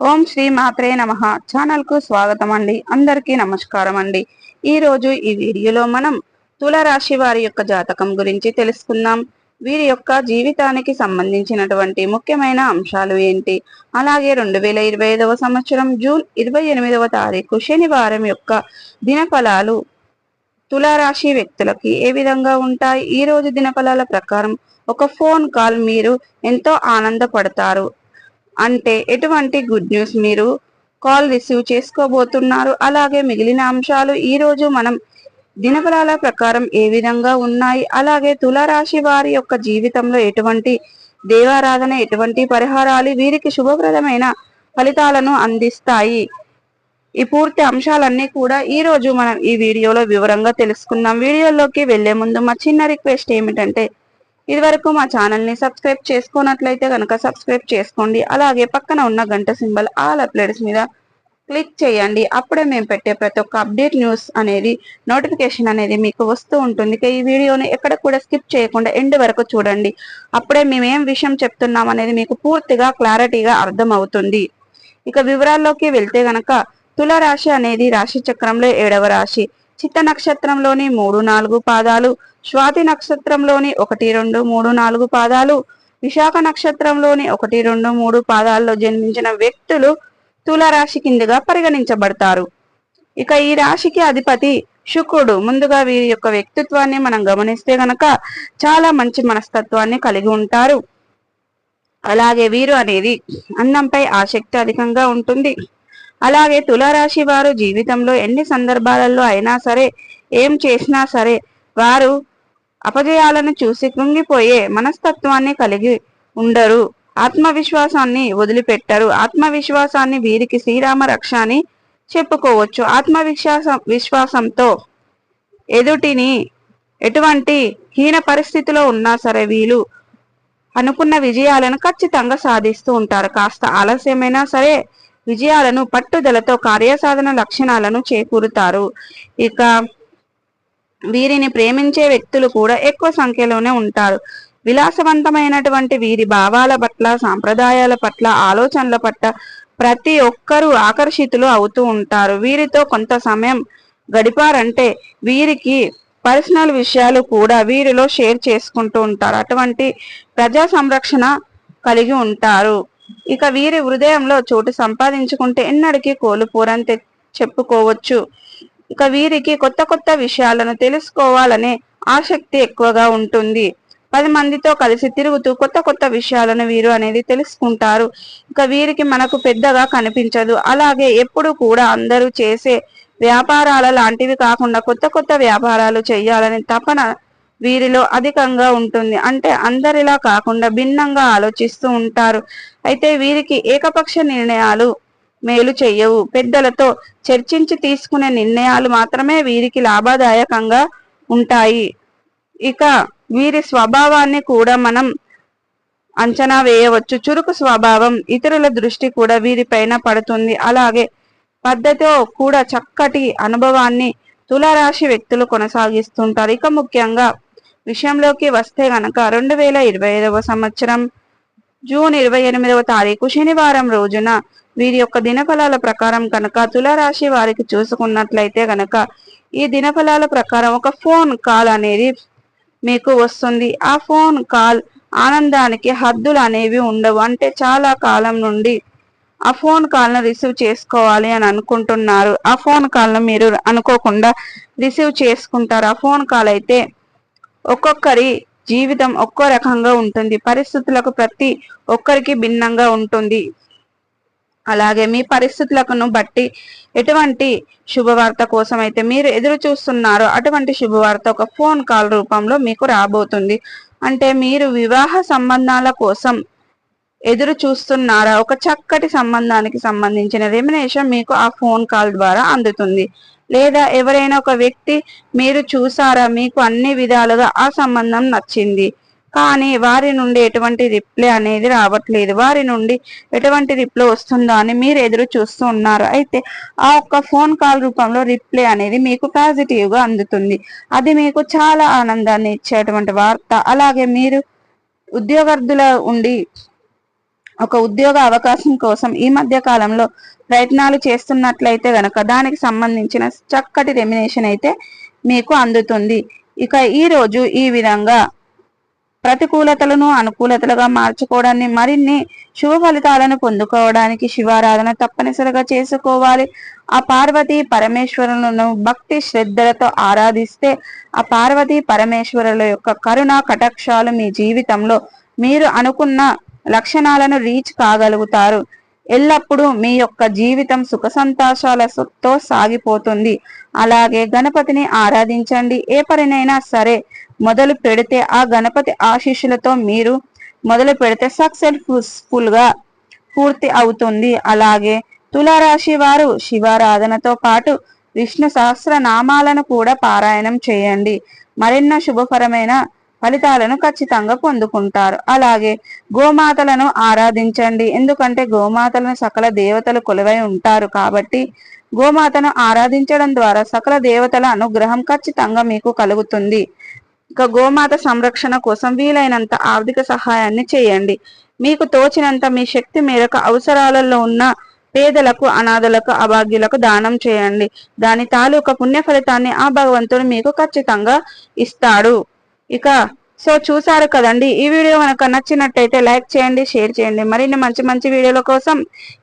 ఓం శ్రీ మాత్రే నమ. ఛానల్కు స్వాగతం అండి అందరికీ నమస్కారం అండి ఈ రోజు ఈ వీడియోలో మనం తులరాశి వారి యొక్క జాతకం గురించి తెలుసుకుందాం. వీరి యొక్క జీవితానికి సంబంధించినటువంటి ముఖ్యమైన అంశాలు ఏంటి? అలాగే రెండు వేల ఇరవై ఐదవ సంవత్సరం జూన్ ఇరవై ఎనిమిదవ తారీఖు శనివారం యొక్క దినఫలాలు తులారాశి వ్యక్తులకి ఏ విధంగా ఉంటాయి? ఈ రోజు దినఫలాల ప్రకారం ఒక ఫోన్ కాల్ మీరు ఎంతో ఆనందపడతారు. అంటే ఎటువంటి గుడ్ న్యూస్ మీరు కాల్ రిసీవ్ చేసుకోబోతున్నారు? అలాగే మిగిలిన అంశాలు ఈ రోజు మనం దినఫలాల ప్రకారం ఏ విధంగా ఉన్నాయి? అలాగే తులారాశి వారి యొక్క జీవితంలో ఎటువంటి దేవారాధన ఎటువంటి పరిహారాలు వీరికి శుభప్రదమైన ఫలితాలను అందిస్తాయి? ఈ పూర్తి అంశాలన్నీ కూడా ఈ రోజు మనం ఈ వీడియోలో వివరంగా తెలుసుకుందాం. వీడియోలోకి వెళ్ళే ముందు మా చిన్న రిక్వెస్ట్ ఏమిటంటే ఇదివరకు మా ఛానల్ని సబ్స్క్రైబ్ చేసుకున్నట్లయితే కనుక సబ్స్క్రైబ్ చేసుకోండి. అలాగే పక్కన ఉన్న గంట సింబల్ ఆల్ అప్లేట్స్ మీద క్లిక్ చేయండి. అప్పుడే మేము పెట్టే ప్రతి ఒక్క అప్డేట్ న్యూస్ అనేది నోటిఫికేషన్ అనేది మీకు వస్తూ ఉంటుంది. ఈ వీడియోని ఎక్కడ కూడా స్కిప్ చేయకుండా ఎండ్ వరకు చూడండి. అప్పుడే మేము ఏం విషయం చెప్తున్నాం అనేది మీకు పూర్తిగా క్లారిటీగా అర్థమవుతుంది. ఇక వివరాల్లోకి వెళ్తే గనక తులరాశి అనేది రాశి చక్రంలో ఏడవ రాశి. చిత్త నక్షత్రంలోని మూడు నాలుగు పాదాలు స్వాతి నక్షత్రంలోని ఒకటి రెండు మూడు నాలుగు పాదాలు విశాఖ నక్షత్రంలోని ఒకటి రెండు మూడు పాదాల్లో జన్మించిన వ్యక్తులు తులరాశి కిందగా పరిగణించబడతారు. ఇక ఈ రాశికి అధిపతి శుక్రుడు. ముందుగా వీరి యొక్క వ్యక్తిత్వాన్ని మనం గమనిస్తే గనక చాలా మంచి మనస్తత్వాన్ని కలిగి ఉంటారు. అలాగే వీరు అనేది అందంపై ఆసక్తి అధికంగా ఉంటుంది. అలాగే తులారాశి వారు జీవితంలో ఎన్ని సందర్భాలలో అయినా సరే ఏం చేసినా సరే వారు అపజయాలను చూసి కృంగిపోయే మనస్తత్వాన్ని కలిగి ఉండరు. ఆత్మవిశ్వాసాన్ని వదిలిపెట్టరు. ఆత్మవిశ్వాసాన్ని వీరికి శ్రీరామ రక్ష అని చెప్పుకోవచ్చు. ఆత్మవిశ్వాసం విశ్వాసంతో ఎదుటిని ఎటువంటి హీన పరిస్థితిలో ఉన్నా సరే వీళ్ళు అనుకున్న విజయాలను ఖచ్చితంగా సాధిస్తూ ఉంటారు. కాస్త ఆలస్యమైనా సరే విజయాలను పట్టుదలతో కార్యసాధన లక్షణాలను చేకూరుతారు. ఇక వీరిని ప్రేమించే వ్యక్తులు కూడా ఎక్కువ సంఖ్యలోనే ఉంటారు. విలాసవంతమైనటువంటి వీరి భావాల పట్ల సాంప్రదాయాల పట్ల ఆలోచనల పట్ల ప్రతి ఒక్కరూ ఆకర్షితులు అవుతూ ఉంటారు. వీరితో కొంత సమయం గడిపారంటే వీరికి పర్సనల్ విషయాలు కూడా వీరిలో షేర్ చేసుకుంటూ ఉంటారు. అటువంటి ప్రజా సంరక్షణ కలిగి ఉంటారు. ఇక వీరి హృదయంలో చోటు సంపాదించుకుంటే ఎన్నడికి కోలుపోరని చెప్పుకోవచ్చు. ఇక వీరికి కొత్త కొత్త విషయాలను తెలుసుకోవాలనే ఆసక్తి ఎక్కువగా ఉంటుంది. పది మందితో కలిసి తిరుగుతూ కొత్త కొత్త విషయాలను వీరు అనేది తెలుసుకుంటారు. ఇక వీరికి మనకు పెద్దగా కనిపించదు. అలాగే ఎప్పుడు కూడా అందరూ చేసే వ్యాపారాల లాంటివి కాకుండా కొత్త కొత్త వ్యాపారాలు చేయాలని తపన వీరిలో అధికంగా ఉంటుంది. అంటే అందరిలా కాకుండా భిన్నంగా ఆలోచిస్తూ ఉంటారు. అయితే వీరికి ఏకపక్ష నిర్ణయాలు మేలు చెయ్యవు. పెద్దలతో చర్చించి తీసుకునే నిర్ణయాలు మాత్రమే వీరికి లాభదాయకంగా ఉంటాయి. ఇక వీరి స్వభావాన్ని కూడా మనం అంచనా వేయవచ్చు. చురుకు స్వభావం ఇతరుల దృష్టి కూడా వీరిపైన పడుతుంది. అలాగే పద్ధతితో కూడా చక్కటి అనుభవాన్ని తులారాశి వ్యక్తులు కొనసాగిస్తుంటారు. ఇక ముఖ్యంగా విషయంలోకి వస్తే గనక రెండు వేల ఇరవై ఐదవ సంవత్సరం జూన్ ఇరవై ఎనిమిదవ తారీఖు శనివారం రోజున వీరి యొక్క దినఫలాల ప్రకారం కనుక తులారాశి వారికి చూసుకున్నట్లయితే గనక ఈ దినఫలాల ప్రకారం ఒక ఫోన్ కాల్ అనేది మీకు వస్తుంది. ఆ ఫోన్ కాల్ ఆనందానికి హద్దులు అనేవి ఉండవు. అంటే చాలా కాలం నుండి ఆ ఫోన్ కాల్ను రిసీవ్ చేసుకోవాలి అని అనుకుంటున్నారు. ఆ ఫోన్ కాల్ను మీరు అనుకోకుండా రిసీవ్ చేసుకుంటారు. ఆ ఫోన్ కాల్ అయితే ఒక్కొక్కరి జీవితం ఒక్కో రకంగా ఉంటుంది. పరిస్థితులకు ప్రతి ఒక్కరికి భిన్నంగా ఉంటుంది. అలాగే మీ పరిస్థితులను బట్టి ఎటువంటి శుభవార్త కోసం అయితే మీరు ఎదురు చూస్తున్నారో అటువంటి శుభవార్త ఒక ఫోన్ కాల్ రూపంలో మీకు రాబోతుంది. అంటే మీరు వివాహ సంబంధాల కోసం ఎదురు చూస్తున్నారా? ఒక చక్కటి సంబంధానికి సంబంధించిన రెమినేషన్ మీకు ఆ ఫోన్ కాల్ ద్వారా అందుతుంది. లేదా ఎవరైనా ఒక వ్యక్తి మీరు చూసారా మీకు అన్ని విధాలుగా ఆ సంబంధం నచ్చింది. కానీ వారి నుండి ఎటువంటి రిప్లై అనేది రావట్లేదు. వారి నుండి ఎటువంటి రిప్లై వస్తుందా అని మీరు ఎదురు చూస్తూ ఉన్నారు. అయితే ఆ ఒక్క ఫోన్ కాల్ రూపంలో రిప్లై అనేది మీకు పాజిటివ్గా అందుతుంది. అది మీకు చాలా ఆనందాన్ని ఇచ్చేటువంటి వార్త. అలాగే మీరు ఉద్యోగార్థుల ఉండి ఒక ఉద్యోగ అవకాశం కోసం ఈ మధ్య కాలంలో ప్రయత్నాలు చేస్తున్నట్లయితే గనక దానికి సంబంధించిన చక్కటి రెమినేషన్ అయితే మీకు అందుతుంది. ఇక ఈ రోజు ఈ విధంగా ప్రతికూలతలను అనుకూలతలుగా మార్చుకోవడాన్ని మరిన్ని శుభ ఫలితాలను పొందుకోవడానికి శివారాధన తప్పనిసరిగా చేసుకోవాలి. ఆ పార్వతీ పరమేశ్వరులను భక్తి శ్రద్ధలతో ఆరాధిస్తే ఆ పార్వతీ పరమేశ్వరుల యొక్క కరుణ కటాక్షాలు మీ జీవితంలో మీరు అనుకున్న లక్షణాలను రీచ్ కాగలుగుతారు. ఎల్లప్పుడూ మీ యొక్క జీవితం సుఖ సంతోషాలతో సాగిపోతుంది. అలాగే గణపతిని ఆరాధించండి. ఏ పనినైనా సరే మొదలు పెడితే ఆ గణపతి ఆశీస్సులతో మీరు మొదలు పెడితే సక్సెస్ఫుల్గా పూర్తి అవుతుంది. అలాగే తులారాశి వారు శివారాధనతో పాటు విష్ణు సహస్ర నామాలను కూడా పారాయణం చేయండి. మరెన్నో శుభకరమైన ఫలితాలను ఖచ్చితంగా పొందుకుంటారు. అలాగే గోమాతలను ఆరాధించండి. ఎందుకంటే గోమాతలను సకల దేవతలు కొలువై ఉంటారు కాబట్టి గోమాతను ఆరాధించడం ద్వారా సకల దేవతల అనుగ్రహం ఖచ్చితంగా మీకు కలుగుతుంది. ఇక గోమాత సంరక్షణ కోసం వీలైనంత ఆర్థిక సహాయాన్ని చేయండి. మీకు తోచినంత మీ శక్తి మేరకు అవసరాలలో ఉన్న పేదలకు అనాథలకు అభాగ్యులకు దానం చేయండి. దాని తాలూకా పుణ్య ఫలితాన్ని ఆ భగవంతుడు మీకు ఖచ్చితంగా ఇస్తాడు. ఇక సో చూసారు కదండి ఈ వీడియో కనుక నచ్చినట్టయితే లైక్ చేయండి షేర్ చేయండి. మరిన్ని మంచి మంచి వీడియోల కోసం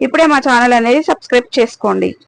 ఇప్పుడే మా ఛానల్ అనేది సబ్స్క్రైబ్ చేసుకోండి.